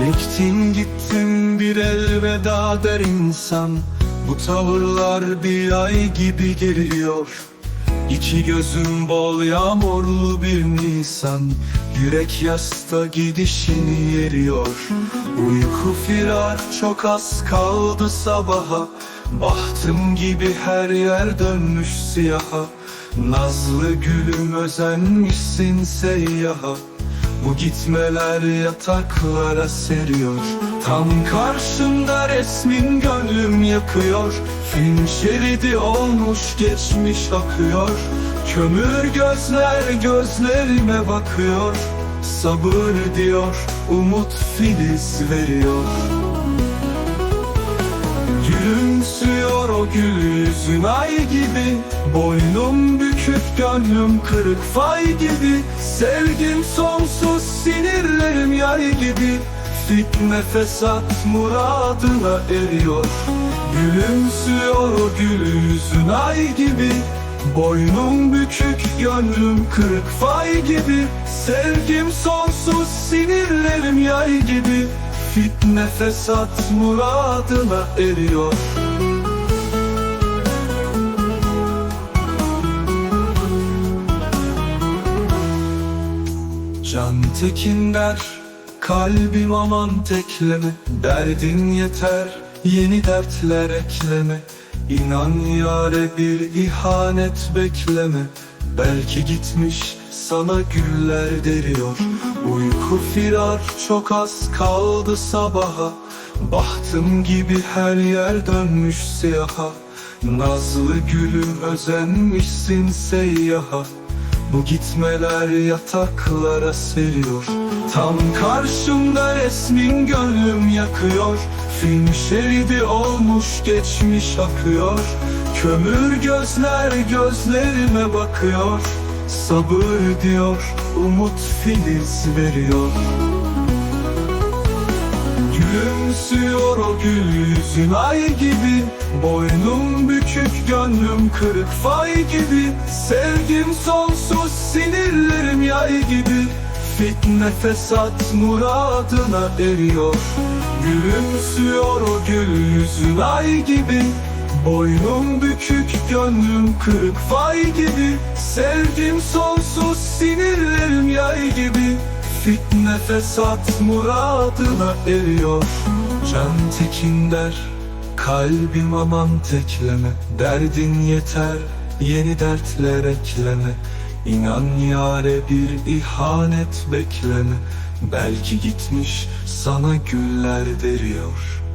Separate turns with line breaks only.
Bittin gittin bir elveda der insan. Bu tavırlar bir ay gibi geliyor. İki gözüm bol yağmurlu bir nisan. Yürek yasta gidişini yeriyor. Uyku firar çok az kaldı sabaha. Bahtım gibi her yer dönmüş siyaha. Nazlı gülüm özenmişsin seyyaha bu gitmeler yataklara seriyor. Tam karşımda resmin gönlüm yakıyor. Film şeridi olmuş geçmiş akıyor. Kömür gözler gözlerime bakıyor. Sabır diyor umut filiz veriyor. Gülümsüyor o gül yüzün ay gibi. Boynum bükük gönlüm kırık. Fay gibi Sevgim sonsuz sinirlerim yay gibi. Fitne fesat muradına eriyor. Gülümsüyor o gül yüzün ay gibi. Boynum bükük gönlüm kırık. Fay gibi Sevgim sonsuz sinirlerim yay gibi. Fitne fesat muradına eriyor Can tekin der Kalbim aman tekleme. Derdin yeter Yeni dertler ekleme. İnan yare bir ihanet bekleme. Belki gitmiş sana güller deriyor. Uyku firar çok az kaldı sabaha. Bahtım gibi her yer dönmüş siyaha. Nazlı gülüm özenmişsin seyyaha bu gitmeler yataklara seriyor. Tam karşımda resmin gönlüm yakıyor. Film şeridi olmuş geçmiş akıyor. Kömür gözler gözlerime bakıyor. Sabır diyor umut filiz veriyor Gülümsüyor o gül yüzün ay gibi. Boynum bükük gönlüm kırık fay gibi. Sevgim sonsuz sinirlerim yay gibi. Fitne fesat muradına eriyor. Gülümsüyor o gül yüzün ay gibi. Boynum bükük gönlüm kırık fay gibi. Sevgim sonsuz sinirlerim yay gibi. Fitne fesat muradına eriyor Can tekin der Kalbim aman tekleme. Derdin yeter Yeni dertler ekleme. İnan yare bir ihanet bekleme. Belki gitmiş sana güller deriyor